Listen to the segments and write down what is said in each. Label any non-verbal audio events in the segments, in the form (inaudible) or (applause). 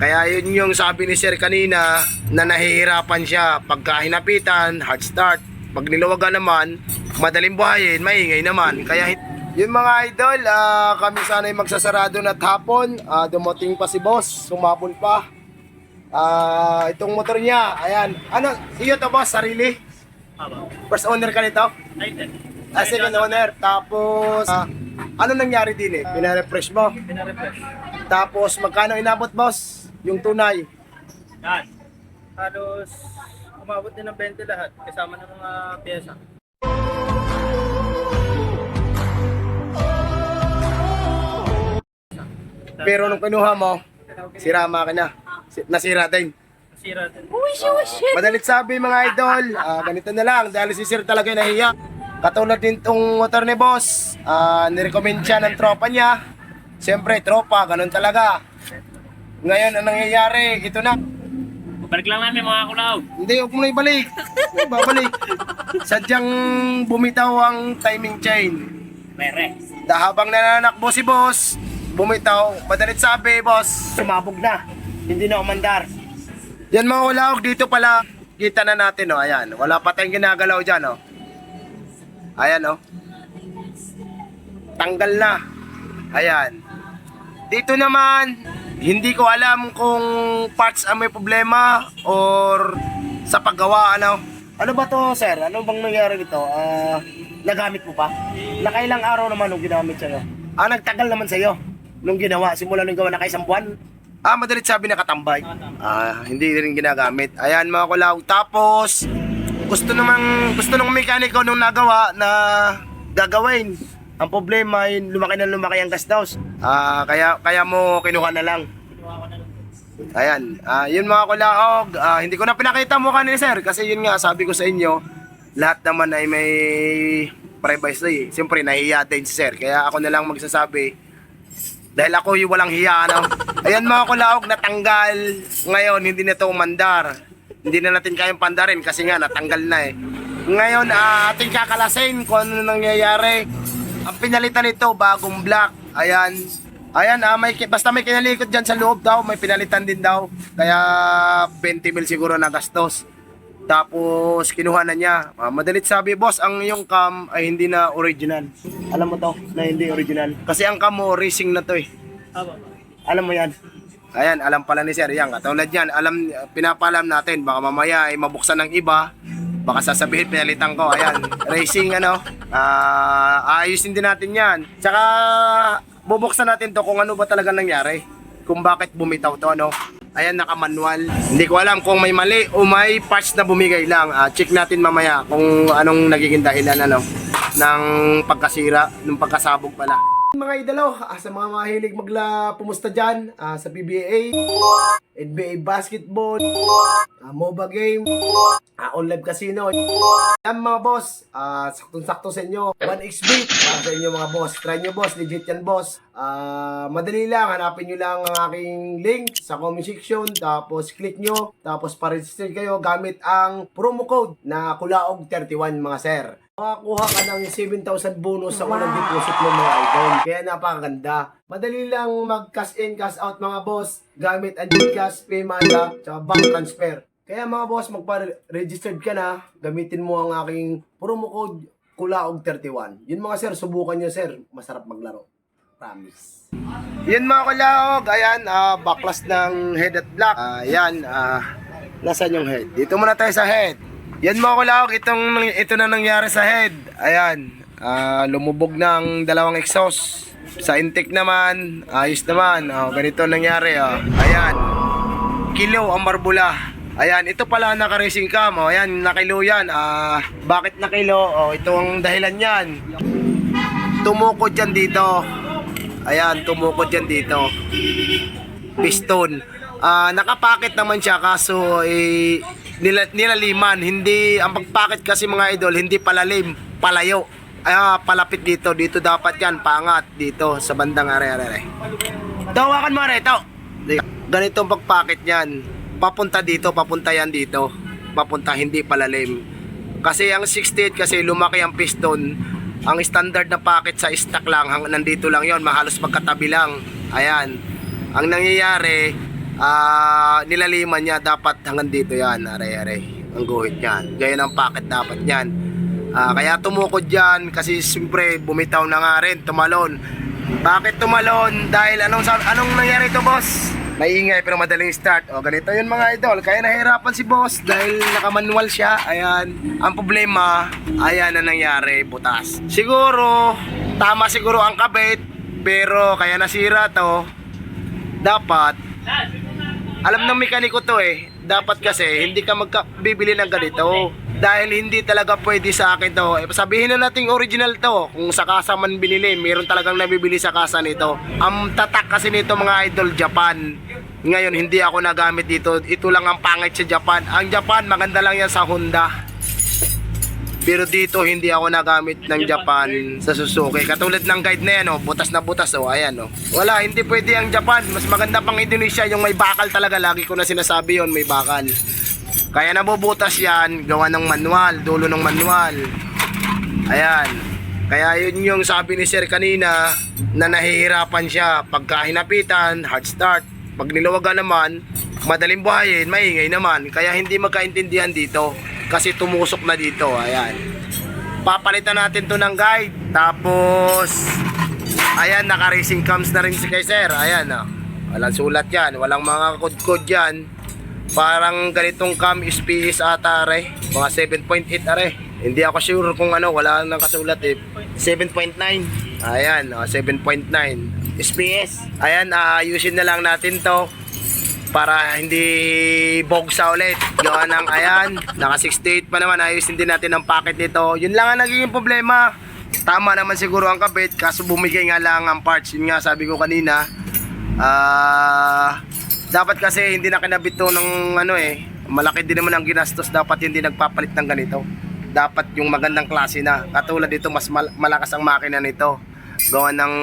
Kaya yun yung sabi ni Sir kanina na nahihirapan siya pagka hinapitan, hard start. Pag niluwagan naman, madaling buhayin, maingay naman. Kaya yun mga idol, ah, kami sana'y magsasarado na hapon. Ah, dumating pa si boss, sumabon pa. Ah, itong motor niya, ayan. Ano, iyo to boss, sarili? First owner ka nito? Ah, second owner. Tapos, ah, ano nangyari din eh? Pinarefresh mo? Pinarefresh. Tapos, magkano inabot boss? Yung tunay? Yan. Halos umabot din ng 20 lahat kasama ng mga pyesa. Pero nung kinuha mo, sira makina. Si- Nasira din. Sira din. Madalit sabi mga idol, ah, ganito na lang dahil si Sir talaga yung nahiya. Katulad din tong motor ni boss, ah, nirecommend siya ng tropa niya. Siyempre, tropa, ganun talaga. Ngayon, ang nangyayari, ito na. Balik lang namin mga kulaw. Hindi, huwag mo na ibalik. Babalik. Sadyang bumitaw ang timing chain. Mere. Da habang nananakbo si boss, bumitaw, madalit sabi, boss, sumabog na. Hindi na umandar. Yan mga ulawag, dito pala, kita na natin, oh, ayan. Wala pa tayong ginagalaw dyan, oh. Ayan, oh. Tanggal na. Ayan. Dito naman, hindi ko alam kung parts ang may problema or sa paggawa, ano. Ano ba to, sir? Ano bang nangyari dito? Ah, nagamit mo pa? Nakailang araw naman nung ginamit sa'yo? Ah, nagtagal naman sa'yo nung ginawa. Simula nung gawa na kaisang buwan? Ah, madalit sabi nakatambay. Ah, hindi rin ginagamit. Ayan mga kulaw. Tapos, gusto namang, gusto ng mekaniko nung nagawa na gagawin. Ang problema, yun, lumaki na lumaki ang gastos. Ah, kaya, kaya mo kinuha na lang. Ayan, ah, yun mga kulaog, ah, hindi ko na pinakita mukha ni sir kasi yun nga sabi ko sa inyo, lahat naman ay may privacy. Siyempre nahihiya din si sir, kaya ako na lang magsasabi dahil ako yung walang hiya ano. (laughs) Ayan mga kulaog, natanggal ngayon, hindi na to umandar. Hindi na natin kayang pandarin kasi nga natanggal na eh. Ngayon, ah, ating kakalasin kung ano nangyayari. Ang pinalitan nito, bagong black. Ayan, Ayan, ah, may, basta may kinalikot dyan sa loob daw, may pinalitan din daw. Kaya 20 mil siguro na gastos. Tapos kinuha na niya. Ah, madalit sabi, boss, ang iyong cam ay hindi na original. Alam mo to, na hindi original. Kasi ang cam mo, racing na to eh. Alam mo yan. Ayan, alam pala ni Sir Yang. Katulad yan, alam, pinapalam natin. Baka mamaya ay mabuksan ng iba. Baka sasabihin, pinalitan ko. Ayan, racing ano. Ah, ayusin din natin yan. Tsaka, bubuksan natin to kung ano ba talaga nangyari. Kung bakit bumitaw to, ano. Ayan, naka-manual. Hindi ko alam kung may mali o may parts na bumigay lang. Ah, check natin mamaya kung anong nagiging dahilan, ano, ng pagkasira, ng pagkasabog pala. Mga idolo, ah, sa mga mahilig magla pumusta dyan ah, sa PBA, NBA basketball, ah, MOBA game, ah, online casino. Yan mga boss, ah, saktong-sakto sa inyo. 1xbet para sa inyo mga boss. Try nyo boss, legit yan boss. Ah, madali lang, hanapin nyo lang ang aking link sa comment section. Tapos click nyo, tapos pa-register kayo gamit ang promo code na Kulaog31 mga sir. Makakuha ka ng 7,000 bonus sa unang deposit mo mga idol. Kaya napakaganda. Madali lang mag-cash in, cash out mga boss. Gamit ang Gcash, Paymaya, tsaka bank transfer. Kaya mga boss, magpa-registered ka na. Gamitin mo ang aking promo code KULAOG31. Yun mga sir, subukan nyo sir. Masarap maglaro. Promise. Yan mga kulaog, ayan, ah, backlash ng head at black. Ah, yan, ah, nasaan yung head? Dito muna tayo sa head. Yan mga kulaog, itong, ito na nangyari sa head. Ayan, ah, lumubog ng dalawang exhaust. Sa intake naman, ayos naman. Oh, ganito nangyari. Oh. Ayan, kilo ang marbula. Ayan, ito pala naka-racing cam. Oh, ayan, nakilo yan. Ah, bakit nakilo? Oh, ito ang dahilan yan. Tumukod yan dito. Ayan, tumukod yan dito. Piston. Ah, nakapakit naman siya kaso eh, nila, nilaliman. Hindi, ang pagpakit kasi mga idol, hindi palalim, palayo. Ah, palapit dito. Dito dapat yan, pangat. Dito, sa bandang are, are, are. Dawakan mo ito. Ganito ang pagpakit yan. Papunta dito, papunta yan dito. Papunta, hindi palalim. Kasi ang 68 kasi lumaki ang piston. Ang standard na packet sa stock lang, hang, nandito lang yon mahalos magkatabi lang. Ayan. Ang nangyayari, ah nilaliman niya dapat hanggang dito yan, are-are. Ang guhit niyan. Gaya ng packet dapat niyan. Ah, kaya tumukod yan kasi siyempre bumitaw na nga rin, tumalon. Bakit tumalon? Dahil anong anong nangyari to, boss? Maingay pero madaling start. O ganito yun mga idol. Kaya nahirapan si boss dahil nakamanual siya. Ayan. Ang problema, ayan na nangyari, butas. Siguro, tama siguro ang kabit. Pero kaya nasira to. Dapat, alam ng mekaniko to eh. Dapat kasi, hindi ka magka- bibili ng ganito. Dahil hindi talaga pwede sa akin to. Eh, sabihin na natin original to. Kung sa kasa man binili, meron talagang nabibili sa kasa nito. Ang tatak kasi nito mga idol, Japan. Ngayon, hindi ako nagamit dito. Ito lang ang pangit sa Japan. Ang Japan, maganda lang yan sa Honda. Pero dito hindi ako nagamit ng Japan sa Suzuki. Katulad ng guide na yan, oh, butas na butas, oh, ayan, oh. Wala, hindi pwede ang Japan. Mas maganda pang Indonesia, yung may bakal talaga. Lagi ko na sinasabi yon may bakal. Kaya nabubutas yan, gawa ng manual, dulo ng manual. Ayan. Kaya yun yung sabi ni Sir kanina, na nahihirapan siya. Pagka hinapitan, hard start. Pag nilawagan naman, madaling buhayin, maingay naman. Kaya hindi magkaintindihan dito. Kasi tumusok na dito. Ayan. Papalitan natin to ng guide. Tapos, ayan, naka-racing cams na rin si kay Sir. Ayan, oh. Walang sulat yan. Walang mga code-code yan. Parang ganitong cam SPS ata, are. Mga 7.8, are. Hindi ako sure kung ano, wala nang kasulat eh. 7.9. Ayan, oh, 7.9. SPS. Ayan, aayusin na lang natin to para hindi bogsa ulit. Gawa ng ayan, naka 68 pa naman, ayusin din natin ang packet nito. Yun lang ang nagiging problema. Tama naman siguro ang kabit, kaso bumigay nga lang ang parts. Yun nga sabi ko kanina, ah, dapat kasi hindi na kinabit to ng ano eh, malaki din naman ang ginastos, dapat hindi nagpapalit ng ganito. Dapat yung magandang klase na. Katulad dito, mas mal- malakas ang makina nito gawa ng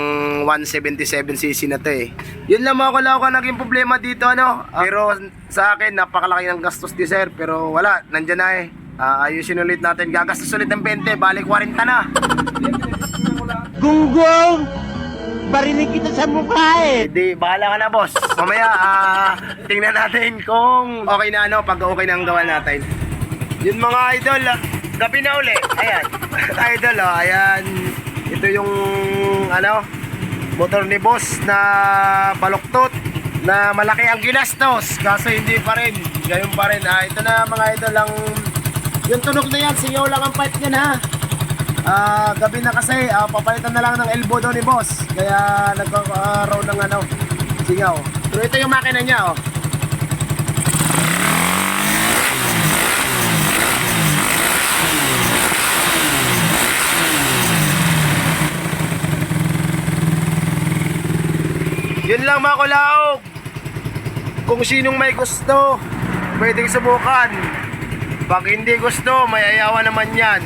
177cc na to eh. Yun lang mga kalaw naging problema dito ano. Ah, pero sa akin napakalaki ng gastos di sir pero wala, nandyan na eh. Ah, ayusin ulit natin. Gagastos ulit ng 20, balik 40 na. (laughs) Gunggong! Barinig kita sa mukha eh! Hindi, bahala ka na boss. Mamaya ah, tingnan natin kung okay na ano pag okay na ang gawa natin. Yun mga idol, gabi na uli. Ayan. (laughs) idol oh, ayan. Ito yung ano, motor ni boss na baluktot na malaki ang ginastos kaso hindi pa rin gayon pa rin ah, ito na mga idol ang yung tunog na yan singaw lang ang pipe niyan ha Ah, gabi na kasi, ah, papalitan na lang ng elbow daw ni boss. Kaya nagkakaroon ng ano, singaw. Pero ito yung makina niya, oh. Yun lang mga kulaog. Kung sinong may gusto, pwedeng subukan. Pag hindi gusto, may ayawan naman yan.